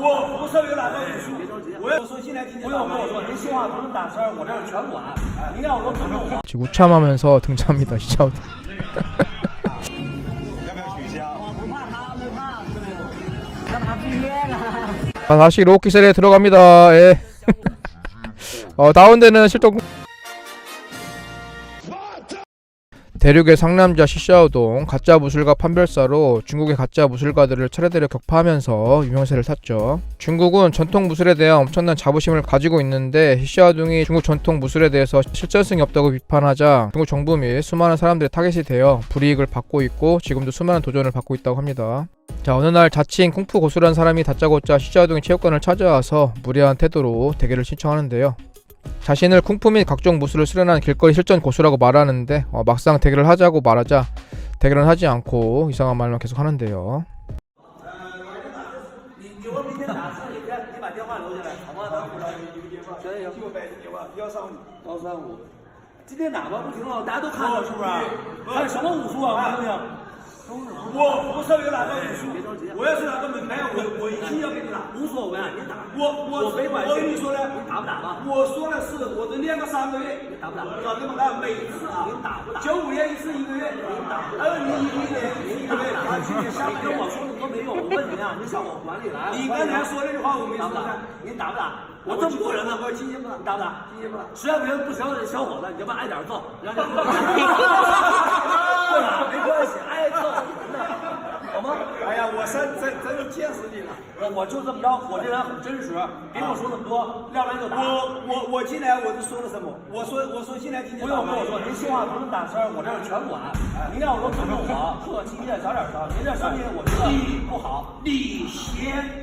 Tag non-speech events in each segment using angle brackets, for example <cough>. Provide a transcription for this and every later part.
我不是为了让你输，我要说现在今天不用跟我说，您新话不能打声，我这儿全管，您要说尊重我。 지금 우참하면서 등장합니다. 시차우드. 要不要取消？ 자, 다시 로키셀에 들어갑니다. 예. 어, 다운되는 실동 대륙의 상남자 시샤오동 가짜 무술가 판별사로 중국의 가짜 무술가들을 차례대로 격파하면서 유명세를 탔죠. 중국은 전통 무술에 대한 엄청난 자부심을 가지고 있는데 시샤오동이 중국 전통 무술에 대해서 실전성이 없다고 비판하자 중국 정부 및 수많은 사람들의 타겟이 되어 불이익을 받고 있고 지금도 수많은 도전을 받고 있다고 합니다. 자 어느 날 자칭 쿵푸 고수라는 사람이 다짜고짜 시자동의 체육관을 찾아와서 무례한 태도로 대결을 신청하는데요. 자신을 쿵푸 및 각종 무술을 수련한 길거리 실전 고수라고 말하는데 어, 막상 대결을 하자고 말하자 대결은 하지 않고 이상한 말만 계속 하는데요. 你你我不是为了让你输，我要是哪个门派，我我一定要给你打，无所谓啊，你打。我我我跟你说呢，你打不打吧？我说的是我这练个三个月，你打不打？搞这么干，每次啊，你打不打？九五年一次一个月，你打不打？二零一一年一个月，他今年下跟我说的都没用，我问你啊，你上我管理来。你刚才说那句话我没说呢，你打不打？我这么多人呢，我今天不打，你打不打？今天不打。实在不行不行小伙子，你就把挨点揍，<laughs> 没关系，挨揍，<laughs> 好吗？哎呀，我真真真是见死你了！我我就这么着，我这人很真实，别跟我说那么多，要不然就打。我我我进来我就说了什么？我说我说进来今天不用跟我说，您说话不能打声，我这儿全管。您要说尊重我，客气一点，小点声。您这声音我觉得不好。礼贤。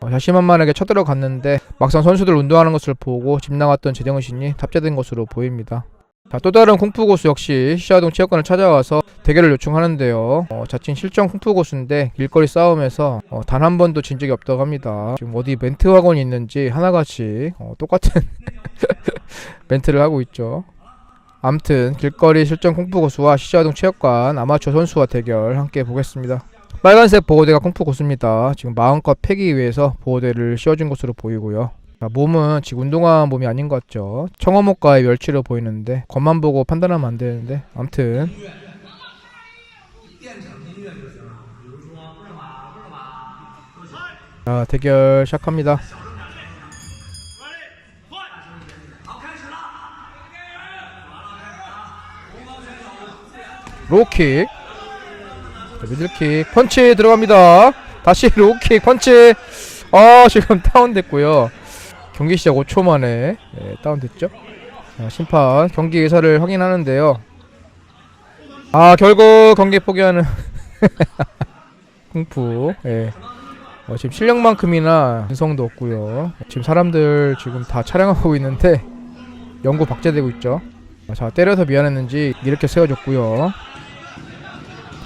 어, 자신만만하게 쳐들어갔는데 막상 선수들 운동하는 것을 보고 집 나갔던 제정신이 탑재된 것으로 보입니다. 자, 또 다른 쿵푸 고수 역시 시샤오동 체육관을 찾아와서 대결을 요청하는데요. 어, 자칭 실전 쿵푸 고수인데 길거리 싸움에서 어, 단 한 번도 진 적이 없다고 합니다. 지금 어디 멘트 학원이 있는지 하나같이 어, 똑같은 <laughs> 멘트를 하고 있죠. 암튼 길거리 실전 쿵푸 고수와 시샤오동 체육관 아마추어 선수와 대결 함께 보겠습니다. 빨간색 보호대가 쿵푸 고수입니다. 지금 마음껏 패기 위해서 보호대를 씌워준 것으로 보이고요. 자, 몸은 지금 운동한 몸이 아닌 것 같죠. 청어목과의 멸치로 보이는데 겉만 보고 판단하면 안 되는데 암튼 자 대결 시작합니다. 로킥 자, 미들킥 펀치 들어갑니다. 다시 로킥 펀치. 아 지금 <laughs> 다운됐고요. 경기 시작 5초 만에 네, 다운됐죠? 자, 심판 경기 의사를 확인하는데요. 아 결국 경기 포기하는 <laughs> 쿵푸. 예. 어, 지금 실력만큼이나 인성도 없고요. 지금 사람들 지금 다 촬영하고 있는데 <laughs> 연구 박제되고 있죠. 자 때려서 미안했는지 이렇게 세워줬고요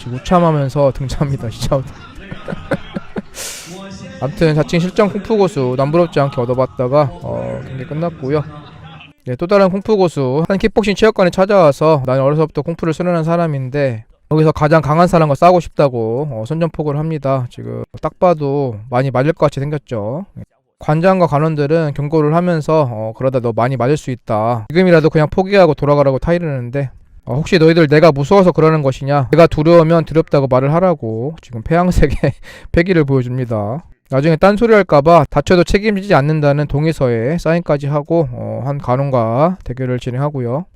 지금 우참하면서 등장합니다 시차우드 <laughs> 아무튼 자칭 실전 쿵푸 고수 남부럽지 않게 얻어봤다가 어, 경기 끝났고요. 네, 또 다른 쿵푸 고수. 한 킥복싱 체육관에 찾아와서 나는 어려서부터 쿵푸를 수련한 사람인데 여기서 가장 강한 사람과 싸우고 싶다고 어, 선전포고를 합니다. 지금 딱 봐도 많이 맞을 것 같이 생겼죠. 관장과 관원들은 경고를 하면서 어, 그러다 너 많이 맞을 수 있다. 지금이라도 그냥 포기하고 돌아가라고 타이르는데 어, 혹시 너희들 내가 무서워서 그러는 것이냐? 내가 두려우면 두렵다고 말을 하라고 지금 폐양색의 <laughs> 패기를 보여줍니다. 나중에 딴소리 할까봐 다쳐도 책임지지 않는다는 동의서에 사인까지 하고 어, 한 간원과 대결을 진행하고요.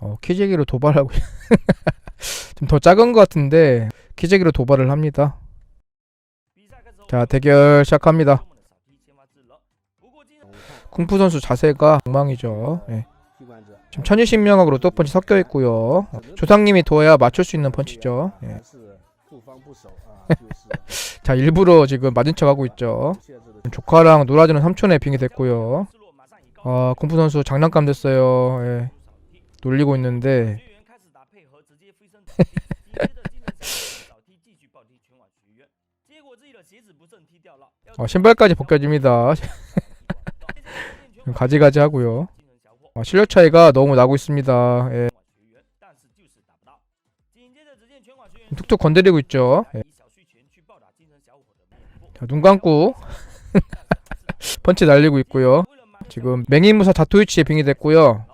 어, 키재기로 도발하고 <laughs> 좀 더 작은 것 같은데 키재기로 도발을 합니다. 자 대결 시작합니다. 쿵푸 선수 자세가 엉망이죠. 예. 지금 천일신명학으로 또 펀치 섞여 있고요. 조상님이 둬야 맞출 수 있는 펀치죠. 예. <laughs> 자 일부러 지금 맞은 척 하고 있죠. 조카랑 놀아주는 삼촌의 빙이 됐고요. 아 쿵푸 선수 장난감 됐어요. 예. 놀리고 있는데 어, <laughs> 신발까지 벗겨집니다. <laughs> 가지가지 하고요. 아, 실력 차이가 너무 나고 있습니다. 예. 툭툭 건드리고 있죠. 예. 자, 눈 감고 <laughs> 펀치 날리고 있고요. 지금 맹인무사 다토이치에 빙이 됐고요.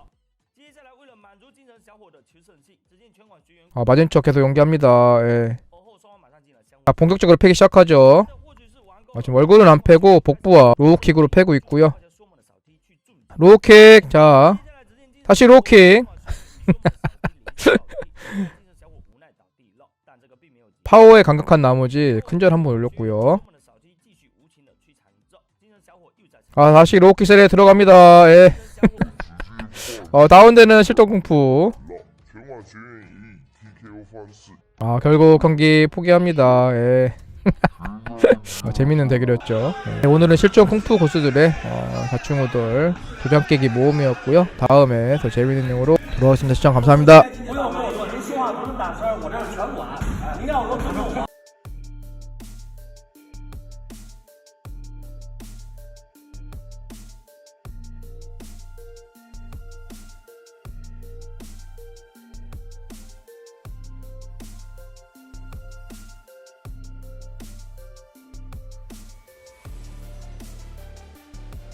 아, 맞은 척 계속 연기합니다. 예. 아, 본격적으로 패기 시작하죠. 아, 지금 얼굴은 안 패고 복부와 로우킥으로 패고 있고요. 로우킥 자 다시 로우킥 <laughs> 파워에 감각한 나머지 큰절 한번 올렸고요. 아 다시 로키셀에 들어갑니다. 예. <laughs> 어 다운되는 실동공포. 아 결국 경기 포기합니다. 예. <laughs> 어, 재밌는 대결이었죠. 예. 오늘은 실전 공포 고수들의 어, 자충우돌 도장 깨기 모험이었고요. 다음에 더 재밌는 내용으로 돌아오겠습니다. 시청 감사합니다.